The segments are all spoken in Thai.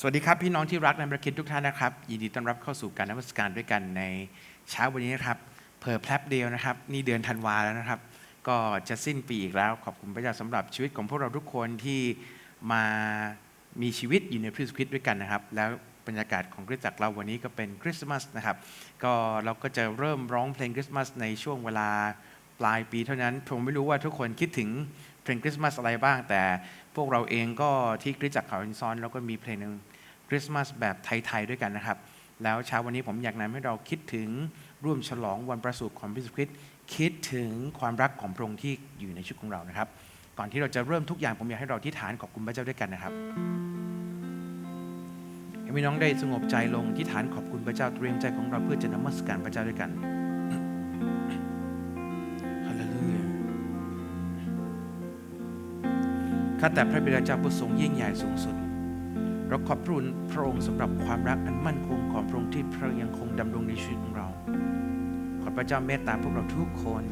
สวัสดีครับ พี่น้องที่รักในประคิดทุกท่านนะครับ ยินดีต้อนรับเข้าสู่การนมัสการด้วยกันในเช้าวันนี้นะครับเพอแพลบเดียวนะครับ นี่เดือนธันวาแล้วนะครับ ก็จะสิ้นปีอีกแล้ว ขอบคุณพระเจ้าสำหรับชีวิตของพวกเราทุกคนที่มามีชีวิตอยู่ในพระเยซูคริสต์ด้วยกันนะครับ แล้วบรรยากาศของคริสตจักรเราวันนี้ก็เป็นคริสต์มาสนะครับ ก็เราก็จะเริ่มร้องเพลงคริสต์มาสในช่วงเวลาปลายปีเท่านั้นผมไม่รู้ว่าทุกคนคิดถึงเพลงคริสต์มาสอะไรบ้าง แต่พวกเราเองก็ที่คริสตจักรเขาอินซอนเราก็มีเพลงหนึ่ง คริสต์มาสแบบไทย ๆ ด้วยกันนะครับ แล้วเช้าวันนี้ผมอยากนำให้เราคิดถึงร่วมฉลองวันประสูติของพระเยซูคริสต์คิดถึงความรักของพระองค์ที่อยู่ในชีวิตของเรานะครับ ก่อนที่เราจะเริ่มทุกอย่างผมอยากให้เราที่ฐานขอบคุณพระเจ้าด้วยกันนะครับให้พี่น้องได้สงบใจลงที่ฐานขอบคุณพระเจ้าเตรียมใจของเราเพื่อจะนมัสการพระเจ้าด้วยกันฮาเลลูยาข้าแต่พระบิดาเจ้าผู้ทรงยิ่งใหญ่สูงสุด เราขอบพระคุณพระองค์สำหรับความรักอันมั่นคงของพระองค์ที่พระองค์ยังคงดำรงในชีวิตของเรา ขอพระเจ้าเมตตาพวกเราทุกคน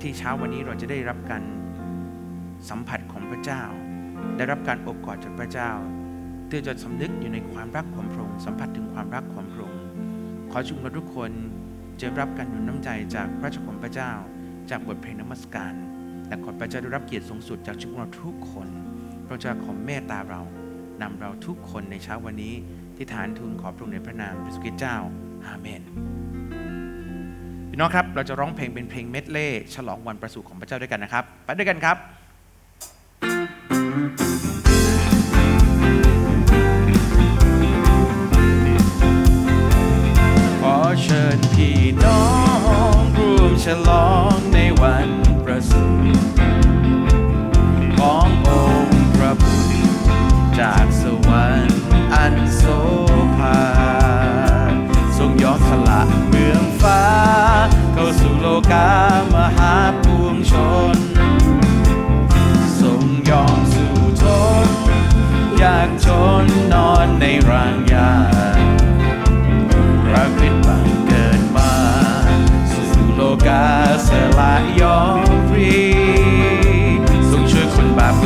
ที่เช้าวันนี้เราจะได้รับการสัมผัสของพระเจ้า ได้รับการอบกอดจากพระเจ้าเพื่อจะสำนึกอยู่ในความรักของพระองค์สัมผัสถึงความรักของพระองค์ขอชุมเราทุกคนจะรับการหนุนน้ำใจจากพระเจ้าของพระเจ้า จากบทเพลงนมัสการ และขอพระเจ้าได้รับเกียรติสูงสุดจากชุมเราทุกคนพระเจ้าขอเมตตาเรา นำเราทุกคนในเช้าวันนี้ที่ฐานทูลขอพระองค์ในพระนามพระสุคริตเจ้าอาเมนพี่น้องครับเราจะร้องเพลงเป็นเพลงเมดเล่ฉลองวันประสูติของพระเจ้าด้วยกันนะครับไปด้วยกันครับ ขอเชิญพี่น้องร่วมฉลองในวันประสูติ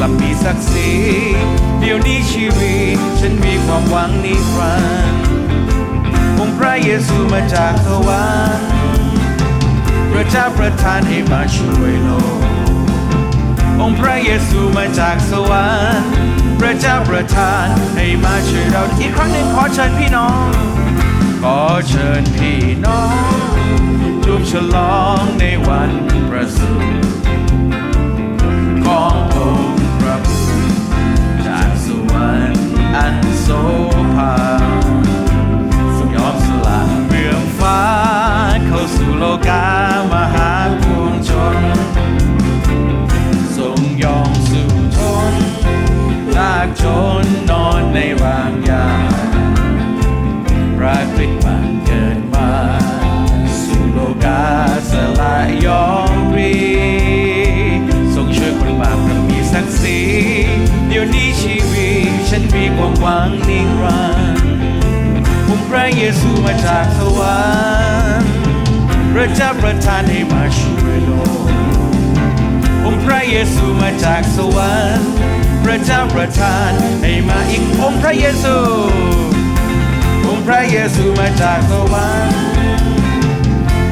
กลับมีศักดิ์ศรีเดี๋ยวนี้ชีวิตฉันมีความหวังนิรันดร์องค์พระเยซูมาจากสวรรค์พระเจ้าประทานให้มาช่วยโลกองค์พระเยซูมาจากสวรรค์พระเจ้าประทานให้มาช่วยเราอีกครั้งหนึ่งขอเชิญพี่น้อง ขอเชิญพี่น้องร่วมฉลองในวันประสูติของ ชีวิต ฉันมีความหวังนิรันดร์องค์พระเยซูมาจากสวรรค์พระเจ้าประทานให้มาช่วยโลกองค์พระเยซูมาจากสวรรค์พระเจ้าประทานให้มาอีกองค์พระเยซูองค์พระเยซูมาจากสวรรค์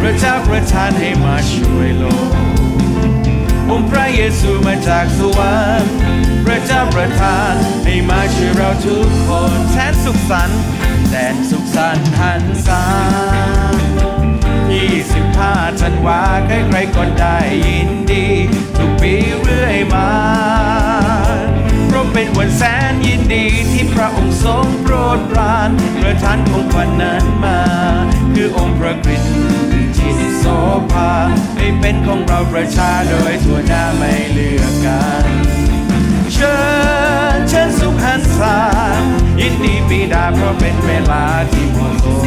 พระเจ้าประทานให้มาช่วยโลก องค์พระเยซูมาจากสวรรค์พระเจ้าประทานให้มาช่วยเราทุกคนแสนสุขสันต์แสนสุขสันต์หันษายี่สิบห้าธันวาใครๆก็ได้ยินดี ทุกปีเรื่อยมาเพราะเป็นวันแสนยินดีที่พระองค์ทรงโปรดปรานประทานของขวัญนนั้นมา คือองค์พระคริสต์ คือจิตโสภาให้เป็นของเราประชาโดยทั่วหน้าไม่เลือกกันเชิญเชิญสุขหันษายินดีปีดาเพราะเป็นเวลาที่เหมาะสม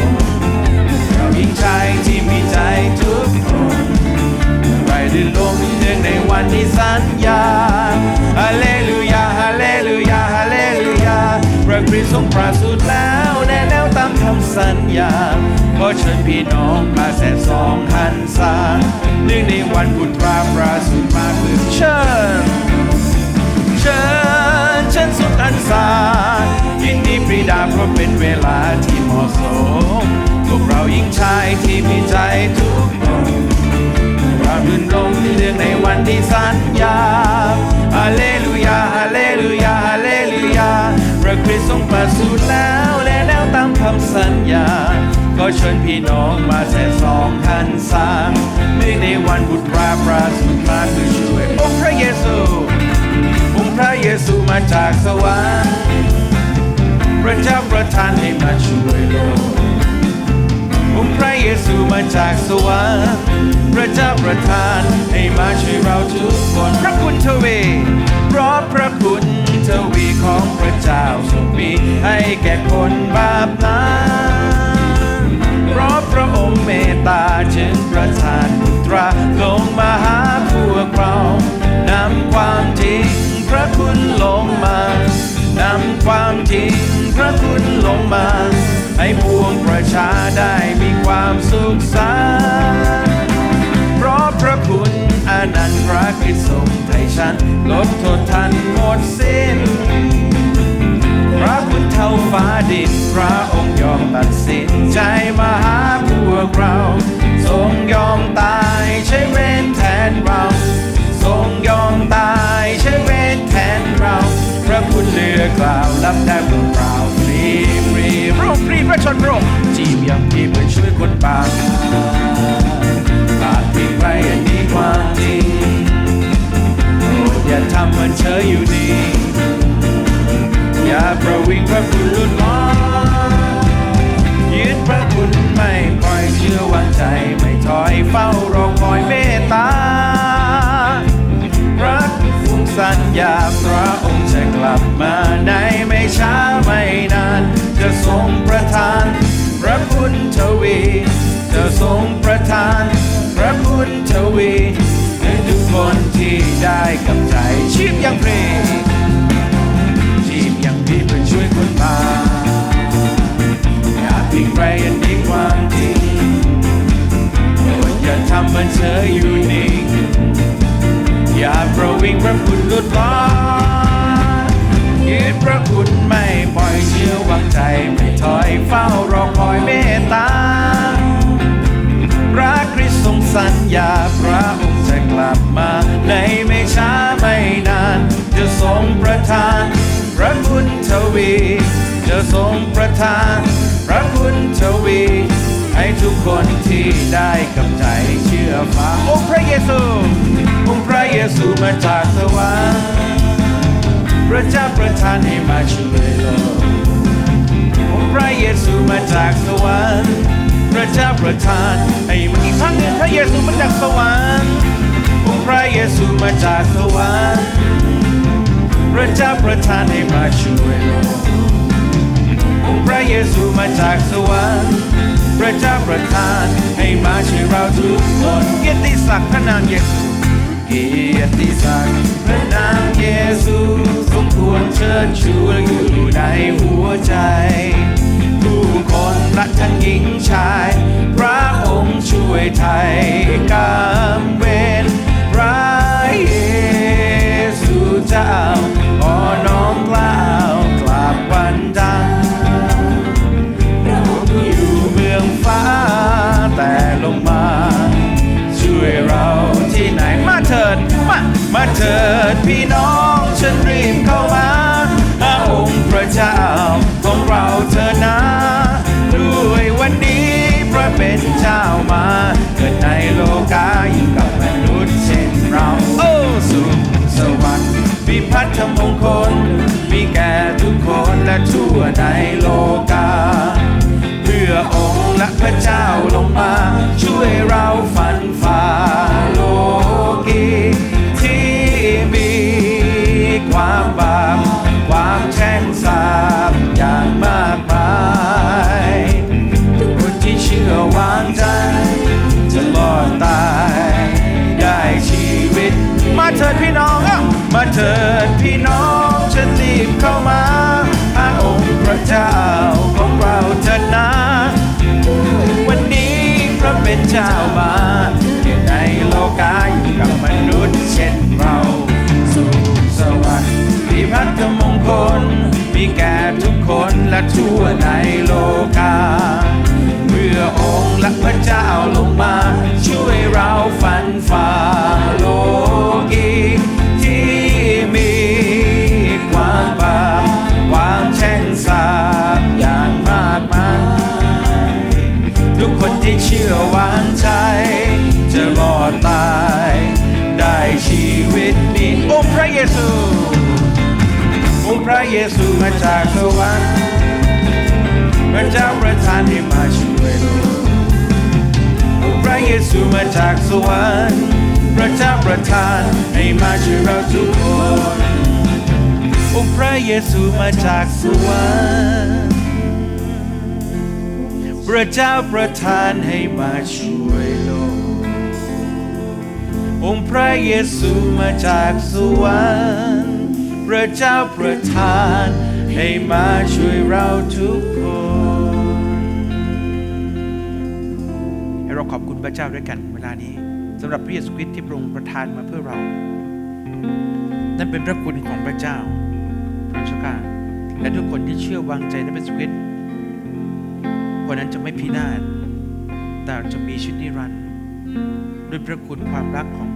เราหญิงชายที่มีใจทุกคนไปลื่นลมเนื่องในวันที่สัญญาฮาเลลูยา ระคริสต์ทรงประสูติแล้วแน่แนวตามคำสัญญาขอเชิญพี่น้องมาแสนสองพันสาเนื่องในวันบุญราประสูติมาคือเชิญเชิญเชิญสุดอันสายินดีปรีดาเพราะเป็นเวลาที่เหมาะสมพวกเรายิ่งชายที่มีใจทุกคนราบรื่นลมเนื่องในวันที่สัญญาอาเลลูยา ริสต์ทรงประสูติแล้วและแล้วตามคำสัญญา ก็เชิญพี่น้องมาแสนสองหันสามเนื่องในวันบุตราประสูติมาคือช่วยองค์พระเยซูองค์พระเยซูมาจากสวรรค์พระเจ้าประทานให้มาช่วยโลกองค์พระเยซูมาจากสวรรค์พระเจ้าประทานให้มาช่วยเราทุกคนพระคุณทวีเพราะพระคุณ ของพระเจ้าทรงมีให้แก่คนบาปนั้นเพราะพระองค์เมตตาจึงประทานบุตราลงมาหาพวกเรานำความจริงพระคุณลงมานำความจริงพระคุณลงมา ให้พวงประชาได้มีความสุขสันต์เพราะพระคุณอนันต์พระคริสต์ทรงไถ่ฉัน ลบโทษทันหมดสิ้น พระคุณเท่าฟ้าดิน พระองค์ยอมตัดสินใจมาหาพวกเรา ทรงยอมตายใช้เวรแทนเรา ทรงยอมตายใช้เวรแทนเรา พระคุณเหลือกล่าวรับได้เปล่าๆฟรีฟรีพระองค์ฟรีพระชนพระองค์จีบอย่างพี่เพื่อช่วยคนบาปขาดเพียงไรอันนี้ความจริงโปรดอย่าทำมันเฉยอยู่นิ่ง อย่าประวิงพระคุณลุดลอยยึดพระคุณไม่ปล่อยเชื่อวางใจไม่ถอยเฝ้ารอคอยเมตตารักฟุงสัญญาพระองค์จะกลับมาในไม่ช้าไม่นาน จะทรงประทาน พระคุณทวีจะทรงประทาน พระคุณทวีให้ทุกคนที่ได้กับใจชีพยังเพลง ช่วยคนบาอย่าพิงไรอันนี้ความจริงโปรดอย่าทำมันเฉยอยู่นิ่ง อย่าประวิงพระคุณหลุดลอยยึดพระคุณไม่ปล่อยเชื่อวางใจไม่ถอยเฝ้ารอคอยเมตตาพระคริสต์ทรงสัญญาพระองค์จะกลับมา ในไม่ช้าไม่นาน จะทรงประทาน คุณทวีจะทรงประทาน พระคุณทวี ให้ทุกคนที่ได้กับใจเชื่อฟังองค์พระเยซูองค์พระเยซูมาจากสวรรค์พระเจ้าประทานให้มาช่วยโลกองค์พระเยซูมาจากสวรรค์พระเจ้าประทานให้มาอีกครั้งหนึ่งพระเยซูมาจากสวรรค์องค์พระเยซูมาจากสวรรค์ พระเจ้าประทานให้มาช่วยโลกองค์พระเยซูมาจากสวรรค์พระเจ้าประทานให้มาช่วยเราทุกคนเกียรติศักดิ์พระนามเยซูเกียรติศักดิ์พระนามเยซูสมควรเชิญชูอยู่ในหัวใจ เป็นเจ้ามา เกิดในโลกาอยู่กับมนุษย์เช่นเราโอ้สุขสวัสดิ์พิพัฒน์มงคลมีแก่ทุกคนและทั่วในโลกา เพื่อองค์และพระเจ้าลงมา ช่วยเราฝัน เจ้ามาเกิดในโลกาอยู่กับมนุษย์เช่นเราสุขสวัสดิ์มีพัฒน์มงคลมีแก่ทุกคนและทั่วในโลกาานให้มาช่วยโลกพระเยซูมาจากสวรรค์พระเจ้าประทานให้มาช่วยเราทุกคนองค์พระเยซูมาจากสวรรค์พระเจ้าประทานให้มาช่วยโลกองค์พระเยซูมาจากสวรรค์พระเจ้าประทานให้มาช่วยเราทุก เราขอบคุณพระเจ้าด้วยกันเวลานี้สำหรับพระเยซูคริสต์ที่พระองค์ประทานมาเพื่อเรา นั่นเป็นพระคุณของพระเจ้า พระเจ้าค่ะและทุกคนที่เชื่อวางใจในพระเยซูคริสต์คนนั้นจะไม่พินาศแต่จะมีชีวิตนิรันดร์ด้วยพระคุณความรักของ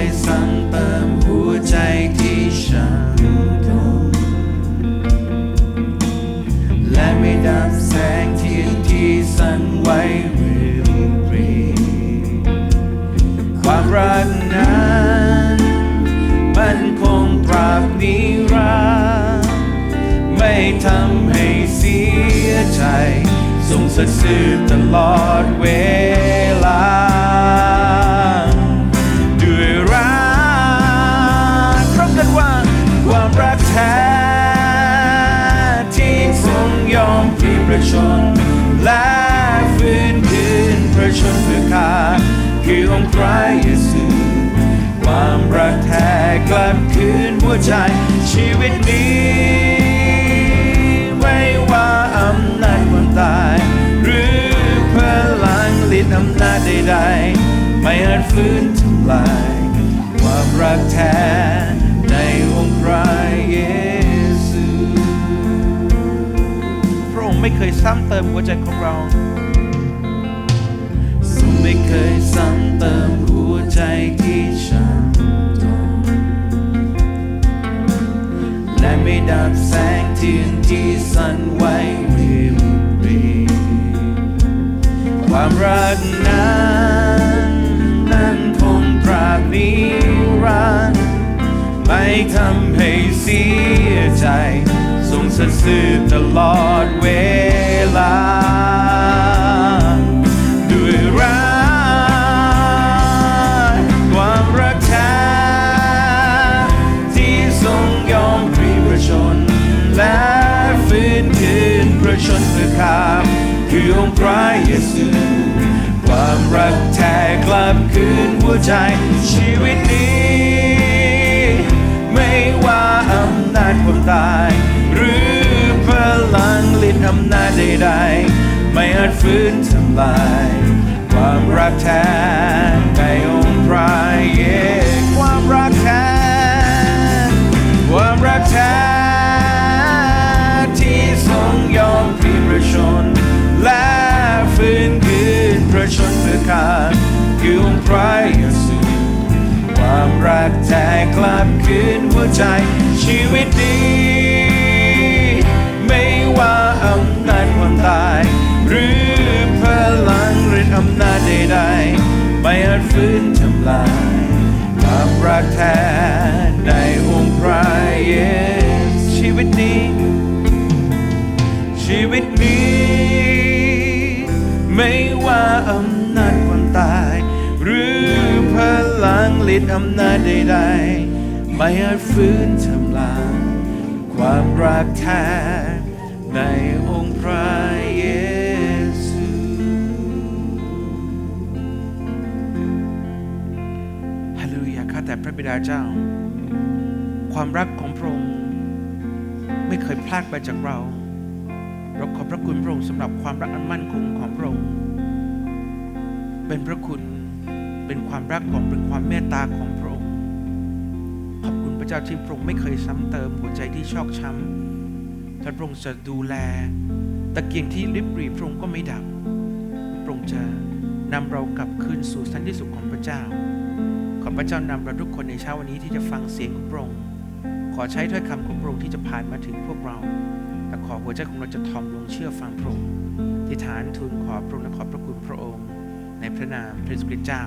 ยสั่งเติมหัวใจที่ฉันทนและไม่ดับแสงเทียนที่สั่นไหวเริบหรีความรักนั้น มันคงตราบนิรันดร์ไม่ทำให้เสียใจ ทรงสัตย์สืบตลอดเวลา ระเยซูความรักแท้กลับคืนหัวใจชีวิตนี้ ไม่ว่าอำนาจความตาย หรือพลังฤทธิ์อำนาจใดๆ ไม่อาจฟื้นทำลาย ความรักแท้ในองค์พระเยซูพระองค์ไม่เคยซ้ำเติมหัวใจของเรา ไม่เคยซ้ำเติมหัวใจที่ฉันจนและไม่ดับแสงเทียนที่สั่นไหวริบหรีความรักนั้นนั้นคงตราบนิรันดร์ไม่ทำให้เสียใจ ทรงสัตย์สืบตลอด หัวใจชีวิตนี้ ไม่ว่าอำนาจความตาย หรือพลังฤทธิ์อำนาจใดๆ ไม่อาจฟื้นทำลาย ความรักแท้ในองค์พระเยซูความรักแท้ความรักแท้ที่ทรงยอมพลีประชน และฟื้นคืนประชนเพื่อข้าคือองค์พระ กแต่กลับคืนหัวใจ ชีวิตนี้ไม่ว่าอำนาจความตาย หรือพลังหรืออำนาจใดๆไม่อาจฟื้นทำลายความรักแท้ในองค์พระเยซูชีวิตนี้ ฤทธิ์อำนาจใดๆ ไม่อาจฟื้นทำลายความรักแท้ในองค์พระเยซูฮาเลลูยาข้าแต่พระบิดาเจ้า ความรักของพระองค์ไม่เคยพลาดไปจากเรา เราขอบพระคุณพระองค์สำหรับความรักอันมั่นคงของพระองค์เป็นพระคุณ เป็นความรักของเป็นความเมตตาของพระองค์ ขอบคุณพระเจ้าที่พระองค์ไม่เคยซ้ำเติมหัวใจที่ชอกช้ำท่านพระองค์จะดูแล ตะเกียงที่ริบหรี่พระองค์ก็ไม่ดับ พระองค์จะนำเรากลับคืนสู่สันติสุขของพระเจ้า ขอพระเจ้านำเราทุกคนในเช้าวันนี้ที่จะฟังเสียงของพระองค์ ขอใช้ถ้อยคำของพระองค์ที่จะผ่านมาถึงพวกเราแต่ขอหัวใจของเราจะทอมลงเชื่อฟังพระองค์ที่ฐานทูลขอพระองค์และขอบพระคุณพระองค์ ในพระนามพระเยซูคริสต์เจ้า